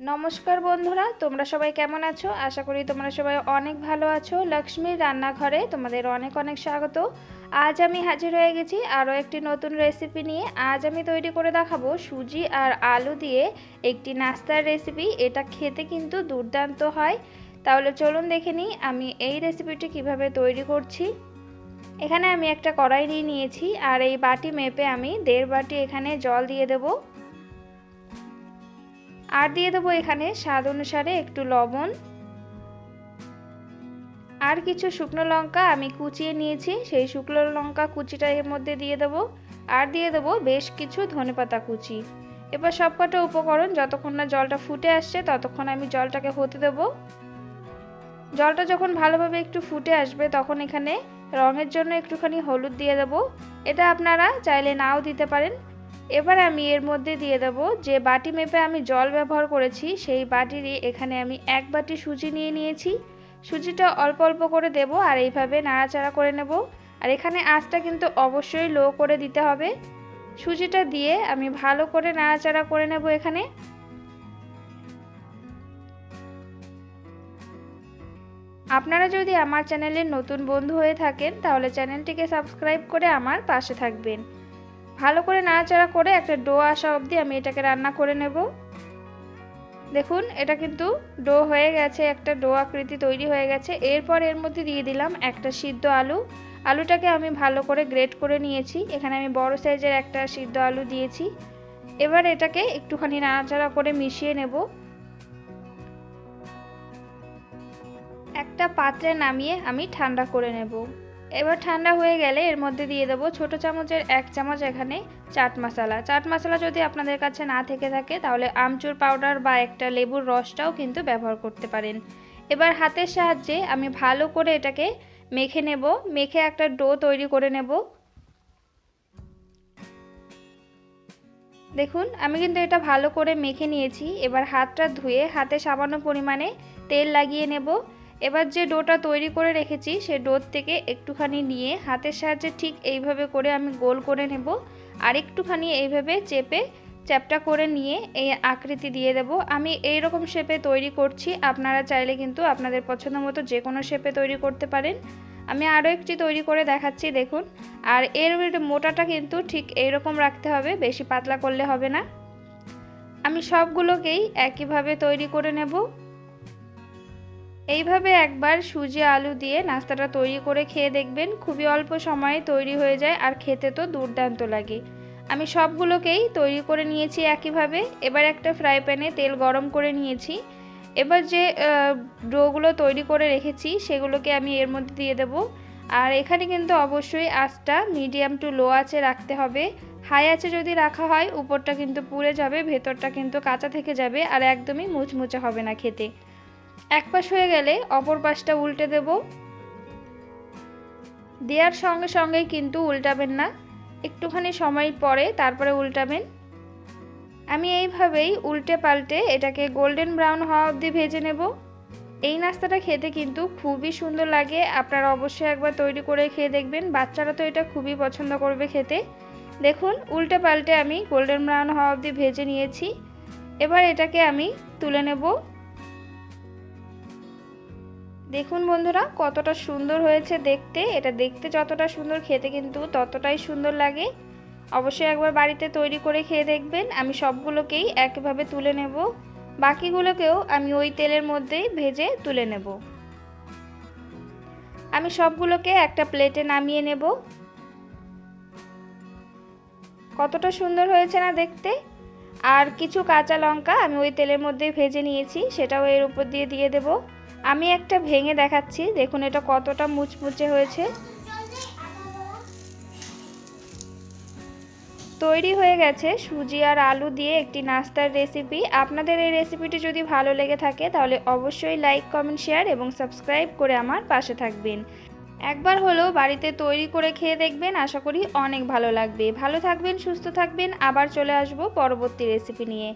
নমস্কার বন্ধুরা, তোমরা সবাই কেমন আছো? আশা করি তোমরা সবাই অনেক ভালো আছো। লক্ষ্মীর রান্নাঘরে তোমাদের অনেক অনেক স্বাগত। আজ আমি হাজির হয়ে গেছি আরও একটি নতুন রেসিপি নিয়ে। আজ আমি তৈরি করে দেখাবো সুজি আর আলু দিয়ে একটি নাস্তার রেসিপি এটা খেতে কিন্তু দুর্দান্ত হয়। তাহলে চলুন দেখে নিই আমি এই রেসিপিটি কীভাবে তৈরি করছি। এখানে আমি একটা কড়াই নিয়ে নিয়েছি আর এই বাটি মেপে আমি দেড় বাটি এখানে জল দিয়ে দেবো। আর দিয়ে দেবো এখানে স্বাদ অনুসারে একটু লবণ। আর কিছু শুকনো লঙ্কা আমি কুচিয়ে নিয়েছি, সেই শুকনো লঙ্কা কুচিটা এর মধ্যে দিয়ে দেবো। আর দিয়ে দেবো বেশ কিছু ধনেপাতা কুচি। এবার সবকটা উপকরণ যতক্ষণ না জলটা ফুটে আসছে, ততক্ষণ আমি জলটাকে হতে দেব। জলটা যখন ভালোভাবে একটু ফুটে আসবে, তখন এখানে রঙের জন্য একটুখানি হলুদ দিয়ে দেবো। এটা আপনারা চাইলে নাও দিতে পারেন। এবার আমি এর মধ্যে দিয়ে দেব যে বাটি মেপে আমি জল ব্যবহার করেছি, সেই বাটিরই এখানে আমি এক বাটি সুজি নিয়ে নিয়েছি। সুজিটা অল্প অল্প করে দেব আর এইভাবে নাড়াচাড়া করে নেব। আর এখানে আঁচটা কিন্তু অবশ্যই লো করে দিতে হবে। সুজিটা দিয়ে আমি ভালো করে নাড়াচাড়া করে নেব এখানে। আপনারা যদি আমার চ্যানেলের নতুন বন্ধু হয়ে থাকেন, তাহলে চ্যানেলটিকে সাবস্ক্রাইব করে আমার পাশে থাকবেন। ভালো করে নাড়াচাড়া করে একটা ডো আসা অবধি আমি এটাকে রান্না করে নেব। দেখুন, এটা কিন্তু ডো হয়ে গেছে, একটা ডো আকৃতি তৈরি হয়ে গেছে। এরপর এর মধ্যে দিয়ে দিলাম একটা সিদ্ধ আলু। আলুটাকে আমি ভালো করে গ্রেট করে নিয়েছি। এখানে আমি বড় সাইজের একটা সিদ্ধ আলু দিয়েছি। এবার এটাকে একটুখানি নাড়াচাড়া করে মিশিয়ে নেব। একটা পাত্রে নামিয়ে আমি ঠান্ডা করে নেব। এবার ঠান্ডা হয়ে গেলে এর মধ্যে দিয়ে দেবো ছোটো চামচের এক চামচ এখানে চাট মশলা। চাট মশলা যদি আপনাদের কাছে না থেকে থাকে, তাহলে আমচুর পাউডার বা একটা লেবুর রসটাও কিন্তু ব্যবহার করতে পারেন। এবার হাতের সাহায্যে আমি ভালো করে এটাকে মেখে নেব। মেখে একটা ডো তৈরি করে নেব। দেখুন, আমি কিন্তু এটা ভালো করে মেখে নিয়েছি। এবার হাতটা ধুয়ে হাতে সামান্য পরিমাণে তেল লাগিয়ে নেব। এবার যে ডোটা তৈরি করে রেখেছি, সে ডোর থেকে একটুখানি নিয়ে হাতের সাহায্যে ঠিক এইভাবে করে আমি গোল করে নেব। আর একটুখানি এইভাবে চেপে চ্যাপটা করে নিয়ে এই আকৃতি দিয়ে দেব। আমি এই রকম শেপে তৈরি করছি, আপনারা চাইলে কিন্তু আপনাদের পছন্দ মতো যে কোনো শেপে তৈরি করতে পারেন। আমি আরও একটি তৈরি করে দেখাচ্ছি, দেখুন। আর এর মোটাটা কিন্তু ঠিক এইরকম রাখতে হবে, বেশি পাতলা করলে হবে না। আমি সবগুলোকেই একইভাবে তৈরি করে নেব। এইভাবে একবার সুজি আলু দিয়ে নাস্তাটা তৈরি করে খেয়ে দেখবেন খুবই অল্প সময়ে তৈরি হয়ে যায় আর খেতে তো দুর্দান্ত লাগে। আমি সবগুলোকেই তৈরি করে নিয়েছি একইভাবে। এবার একটা ফ্রাই প্যানে তেল গরম করে নিয়েছি। এবার যে ডোগুলো তৈরি করে রেখেছি সেগুলোকে আমি এর মধ্যে দিয়ে দেব। আর এখানে কিন্তু অবশ্যই আঁচটা মিডিয়াম টু লো আছে রাখতে হবে। হাই আছে যদি রাখা হয় উপরটা কিন্তু পুড়ে যাবে, ভেতরটা কিন্তু কাঁচা থেকে যাবে আর একদমই মুচমুচে হবে না খেতে। এক পাশ হয়ে গেলে অপর পাশটা উল্টে দেব। দেওয়ার সঙ্গে সঙ্গেই কিন্তু উল্টাবেন না। একটুখানি সময় পরে তারপরে উল্টাবেন। আমি এইভাবেই উল্টে পাল্টে এটাকে গোল্ডেন ব্রাউন হওয়া অবধি ভেজে নেব। এই নাস্তাটা খেতে কিন্তু খুবই সুন্দর লাগে। আপনারা অবশ্যই একবার তৈরি করে খেয়ে দেখবেন। বাচ্চারা তো এটা খুবই পছন্দ করবে খেতে। দেখুন, উল্টে পাল্টে আমি গোল্ডেন ব্রাউন হওয়া অবধি ভেজে নিয়েছি। এবার এটাকে আমি তুলে নেব। দেখুন বন্ধুরা, কতটা সুন্দর হয়েছে দেখতে। এটা দেখতে যতটা সুন্দর, খেতে কিন্তু ততটাই সুন্দর লাগে। অবশ্যই একবার বাড়িতে তৈরি করে খেয়ে দেখবেন। আমি সবগুলোকেই একভাবে তুলে নেব। বাকিগুলোকেও আমি ওই তেলের মধ্যেই ভেজে তুলে নেব। আমি সবগুলোকে একটা প্লেটে নামিয়ে নেব। কতটা সুন্দর হয়েছে না দেখতে। আর কিছু কাঁচা লঙ্কা আমি ওই তেলের মধ্যে ভেজে নিয়েছি, সেটাও এর উপর দিয়ে দিয়ে দেবো। আমি একটা ভেঙে দেখাচ্ছি। দেখুন এটা কতটা মুচমুচে হয়েছে। তৈরি হয়ে গেছে সুজি আর আলু দিয়ে একটি নাস্তার রেসিপি আপনাদের এই রেসিপিটি যদি ভালো লেগে থাকে, তাহলে অবশ্যই লাইক কমেন্ট শেয়ার এবং সাবস্ক্রাইব করে আমার পাশে থাকবেন। একবার হলেও বাড়িতে তৈরি করে খেয়ে দেখবেন, আশা করি অনেক ভালো লাগবে। ভালো থাকবেন, সুস্থ থাকবেন, আবার চলে আসব পরবর্তী রেসিপি নিয়ে।